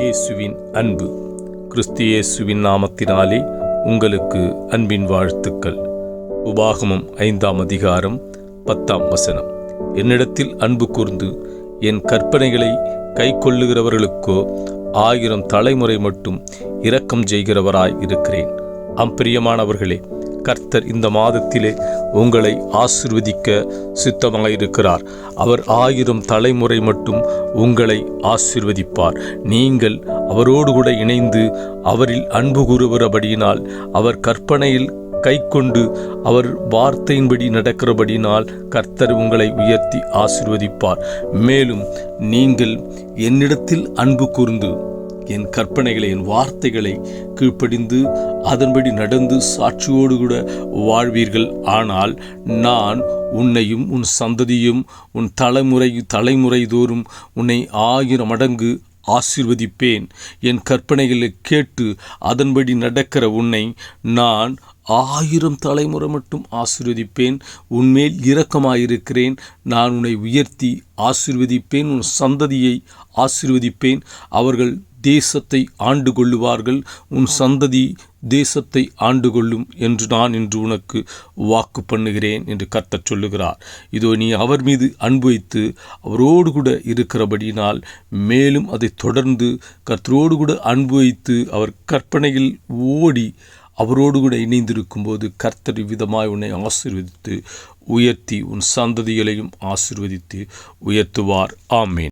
இயேசுவின் அன்பு. கிறிஸ்து இயேசுவின் நாமத்தினாலே உங்களுக்கு அன்பின் வாழ்த்துக்கள். உபாகமம் ஐந்தாம் அதிகாரம் பத்தாம் வசனம். என்னிடத்தில் அன்பு கூர்ந்து என் கற்பனைகளை கை கொள்ளுகிறவர்களுக்கோ ஆயிரம் தலைமுறை மட்டும் இரக்கம் செய்கிறவராய் இருக்கிறேன். அம்பிரியமானவர்களே கர்த்தர் இந்த மாதத்திலே உங்களை ஆசிர்வதிக்க சித்தமாயிருக்கிறார். அவர் ஆயிரம் தலைமுறை மட்டும் உங்களை ஆசிர்வதிப்பார். நீங்கள் அவரோடு கூட இணைந்து அவரில் அன்பு கூறுகிறபடியினால் அவர் கற்பனையில் கைக்கொண்டு அவர் வார்த்தையின்படி நடக்கிறபடினால் கர்த்தர் உங்களை உயர்த்தி ஆசிர்வதிப்பார். மேலும் நீங்கள் என்னிடத்தில் அன்பு கூர்ந்து என் கற்பனைகளை என் வார்த்தைகளை கீழ்ப்படிந்து அதன்படி நடந்து சாட்சியோடு கூட வாழ்வீர்கள். ஆனால் நான் உன்னையும் உன் சந்ததியும் உன் தலைமுறை தலைமுறை தோறும் உன்னை ஆயிரம் மடங்கு ஆசீர்வதிப்பேன். என் கற்பனைகளை கேட்டு அதன்படி நடக்கிற உன்னை நான் ஆயிரம் தலைமுறை மட்டும் ஆசிர்வதிப்பேன். உன்மேல் இரக்கமாயிருக்கிறேன். நான் உன்னை உயர்த்தி ஆசிர்வதிப்பேன். உன் சந்ததியை ஆசிர்வதிப்பேன். அவர்கள் தேசத்தை ஆண்டு கொள்ளுவார்கள் உன் சந்ததி தேசத்தை ஆண்டு கொள்ளும் என்று நான் இன்று உனக்கு வாக்கு பண்ணுகிறேன் என்று கர்த்தர் சொல்லுகிறார். இதோ நீ அவர் மீது அன்பு வைத்து அவரோடு கூட இருக்கிறபடியினால் மேலும் அதை தொடர்ந்து கர்த்தரோடு கூட அன்பு வைத்து அவர் கற்பனையில் ஓடி அவரோடு கூட இணைந்திருக்கும்போது கர்த்தர் விதமாய் உன்னை ஆசிர்வதித்து உயர்த்தி உன் சந்ததிகளையும் ஆசீர்வதித்து உயர்த்துவார். ஆமேன்.